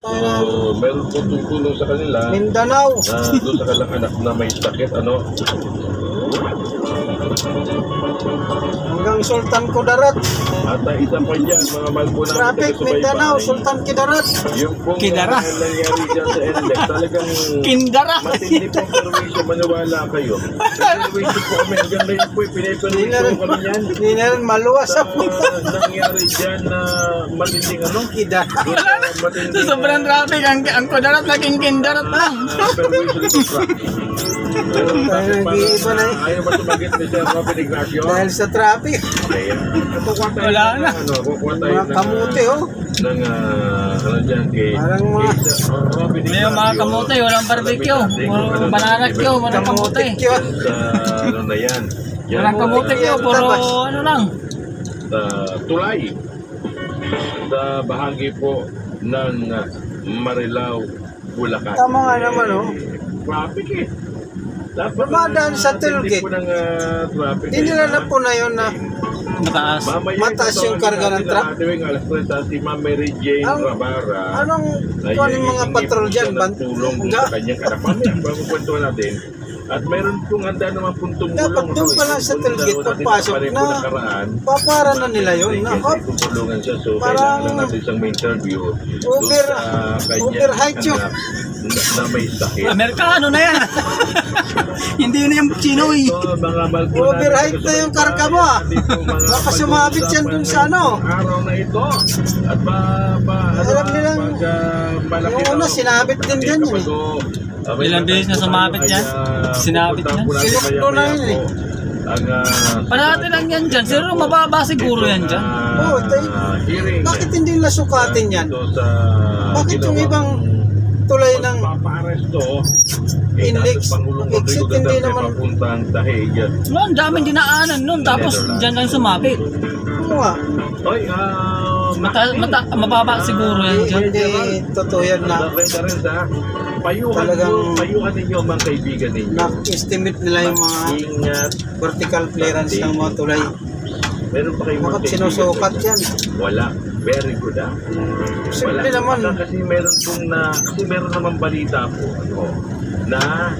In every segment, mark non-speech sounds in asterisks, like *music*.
So, meron po tutulong sa kanila Mindanao. na doon sa kanilang anak na may sakit, ano? Hanggang Sultan Kudarat. At uh, isa pa dyan, mga mahal po namin Traffic taga-subaybay. Mindanao, Sultan Kudarat. Yung pong Kidara. uh, nangyari dyan sa NLEX, talagang Kindara. matindi po permission, maniwala kayo. Permission po kami, hanggang ngayon po, rin, kami yan. hindi na rin maluwas Sa sa puta. nangyari dyan na matinding ano? Kida. Doon sa Sa sobrang traffic, ang, ang kudarat naging kindarat lang. ah, permission ito truck. Pero Ay, nag-iiba na eh. ayaw ba tumagit ni Sir Robin Ignacio? Dahil sa traffic. Okay. Wala na. Ano, kukuha tayo Mga ng, kamuti, oh. ng ah, ano dyan, kay, Parang mga- kay Sir Robin May mga Ignacio. kamote, walang barbecue. Alamin natin kung Puro ano banana na- queue, walang kamote. Yun. Sa ano na yan. Yan Walang po, kamote ah, queue, puro ano lang. sa tulay sa bahagi po ng ah, Marilao, Bulacan. Tama nga naman, oh. Traffic eh. Dapat Dumadaan sa ng ah, traffic. Hindi nila na po na yun na Mataas. Mataas yung karga ng truck. ang ating alas 3 si Ma'am Mary Jane Ang- anong anong mga patrol dyan. Ga- sa *laughs* kanyang. Mamaya, bago kwentuhan natin. At meron pong handa naman pong tumulong. Dapat doon no? pa lang sa natin pagpasok na papara na nila yun. Na, hop, siya. So, Parang kailangan lang natin isang may interview. over, kanyang overhyped yun. Na, na may sakit. Amerikano na yan. *laughs* Hindi na yung Chinoy. So, mga malpo Overhyped na yung karga mo, ah. Baka sumabit yan dun sa ano. Araw na ito. At ba, ba, Alam nilang- ah, yung una, daw, sinabit din dyan yun, eh. ah, Ilang beses na sumabit yan? Ah, Sinabit yan? Sinuklo na yun, eh. Ang, ah, Parati lang yan dyan. Siguro mababa siguro yan dyan. ah, Oo, tayo- hearing. bakit hindi nila sukatin yan? Bakit yung ibang tulay ng dating Pangulong exit hindi naman- papuntang Dahig. Noon, daming dinaanan noon. Tapos dyan lang sumabit. ano nga? Oy, ah, Mata, mata, mababa siguro yan dyan. Hindi totoo yan na payuhan Talagang- nyo, payuhan ninyo mga kaibigan ninyo. na-estimate nila yung mga Ingat. vertical clearance ng mga tulay. Meron pa kayong mga Bakit kaibigan sinusukat yan? Wala. Very good ah. Simple naman. Baka Kasi meron pong na, kasi meron naman balita po, ano, na ah,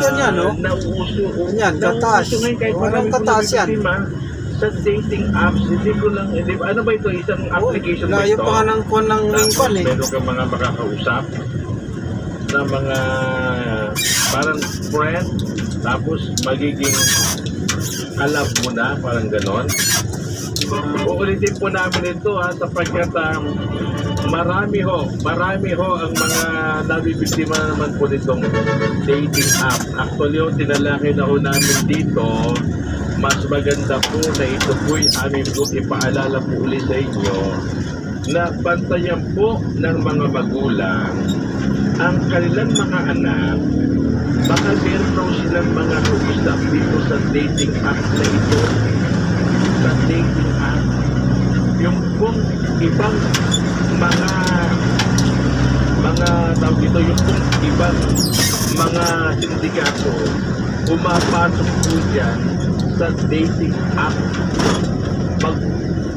Yan yan, no? nauuso. Yan, kataas. Nauuso ngayon kahit marami yan. nabibiktima Sa dating apps, hindi ko lang, hindi, ano ba ito? Isang application ba Layo ito? pa nga ng kuwan ng Tapos lingkwan eh. meron kang mga makakausap na mga parang friend tapos magiging alam mo na parang ganon uulitin po namin ito ha sapagkat um, marami ho marami ho ang mga nabibiktima naman po nitong dating app actually ho tinalaki na ho namin dito mas maganda po na ito po'y amin po ipaalala po ulit sa inyo na bantayan po ng mga magulang ang kanilang mga anak. Baka meron raw silang mga kausap dito sa dating app na ito. Sa dating app yung kung ibang mga mga tawag dito yung kung ibang mga sindikato pumapasok po dyan sa dating app pag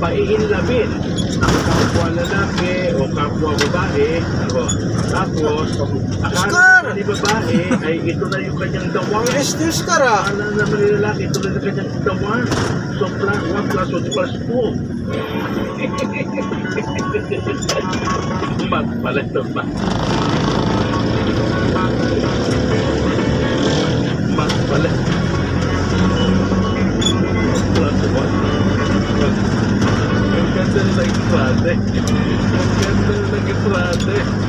paiinlamin ang kapwa lalaki o kapwa babae. Ano, tapos akala ni babae ay ito na yung kanyang dawang. Yes ka ra. akala naman ni lalaki ito na yung kanyang dawang. So plus 1 plus 1 plus *laughs* 2 mat pala ito mat mat pala plus 1 ang ganda na naging frate. Ang ganda na naging frate.